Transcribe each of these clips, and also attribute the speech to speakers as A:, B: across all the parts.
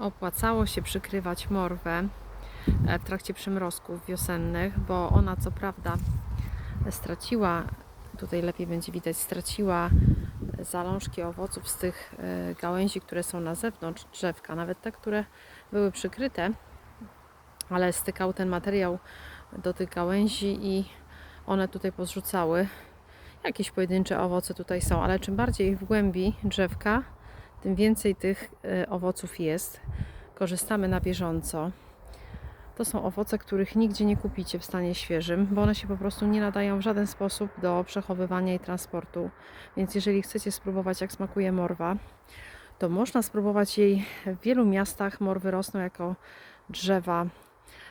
A: opłacało się przykrywać morwę e, w trakcie przymrozków wiosennych, bo ona co prawda straciła, tutaj lepiej będzie widać, straciła zalążki owoców z tych e, gałęzi, które są na zewnątrz drzewka, nawet te, które były przykryte, ale stykał ten materiał do tych gałęzi i one tutaj pozrzucały. Jakieś pojedyncze owoce tutaj są, ale czym bardziej w głębi drzewka, tym więcej tych e, owoców jest. Korzystamy na bieżąco. To są owoce, których nigdzie nie kupicie w stanie świeżym, bo one się po prostu nie nadają w żaden sposób do przechowywania i transportu. Więc jeżeli chcecie spróbować, jak smakuje morwa, to można spróbować jej w wielu miastach. Morwy rosną jako drzewa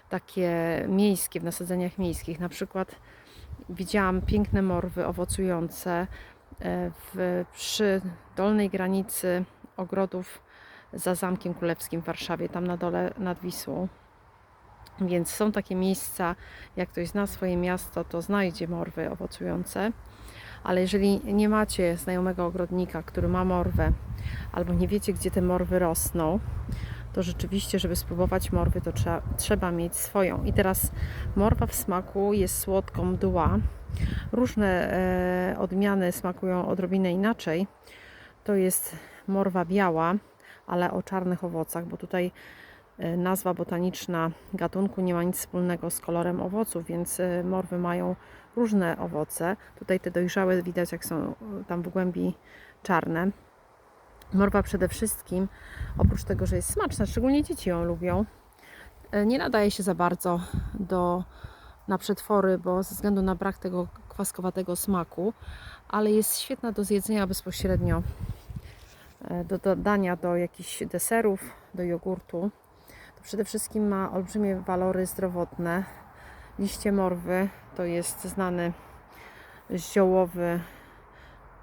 A: takie miejskie, w nasadzeniach miejskich. Na przykład widziałam piękne morwy owocujące e, w, przy dolnej granicy ogrodów za Zamkiem Królewskim w Warszawie, tam na dole nad Wisłą. Więc są takie miejsca, jak ktoś zna swoje miasto, to znajdzie morwy owocujące. Ale jeżeli nie macie znajomego ogrodnika, który ma morwę, albo nie wiecie, gdzie te morwy rosną, to rzeczywiście, żeby spróbować morwy, to trzeba, trzeba mieć swoją. I teraz morwa w smaku jest słodką mdła. Różne e, odmiany smakują odrobinę inaczej. To jest morwa biała, ale o czarnych owocach, bo tutaj e, nazwa botaniczna gatunku nie ma nic wspólnego z kolorem owoców, więc e, morwy mają różne owoce. Tutaj te dojrzałe widać, jak są e, tam w głębi czarne. Morwa przede wszystkim, oprócz tego, że jest smaczna, szczególnie dzieci ją lubią, nie nadaje się za bardzo do, na przetwory, bo ze względu na brak tego kwaskowatego smaku, ale jest świetna do zjedzenia bezpośrednio, do dodania do jakichś deserów, do jogurtu. To przede wszystkim ma olbrzymie walory zdrowotne. Liście morwy to jest znany ziołowy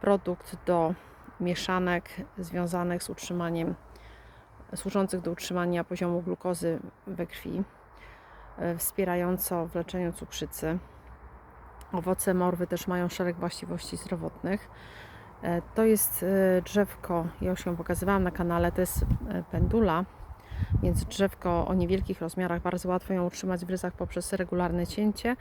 A: produkt do mieszanek związanych z utrzymaniem, służących do utrzymania poziomu glukozy we krwi, e, wspierająco w leczeniu cukrzycy. Owoce morwy też mają szereg właściwości zdrowotnych. E, To jest e, drzewko, ja już ją pokazywałam na kanale, to jest e, pendula, więc drzewko o niewielkich rozmiarach, bardzo łatwo ją utrzymać w ryzach poprzez regularne cięcie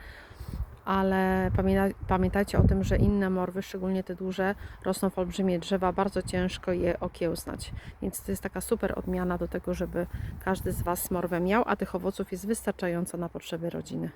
A: ale pamięta, pamiętajcie o tym, że inne morwy, szczególnie te duże, rosną w olbrzymie drzewa, bardzo ciężko je okiełznać. Więc to jest taka super odmiana do tego, żeby każdy z Was morwę miał, a tych owoców jest wystarczająco na potrzeby rodziny.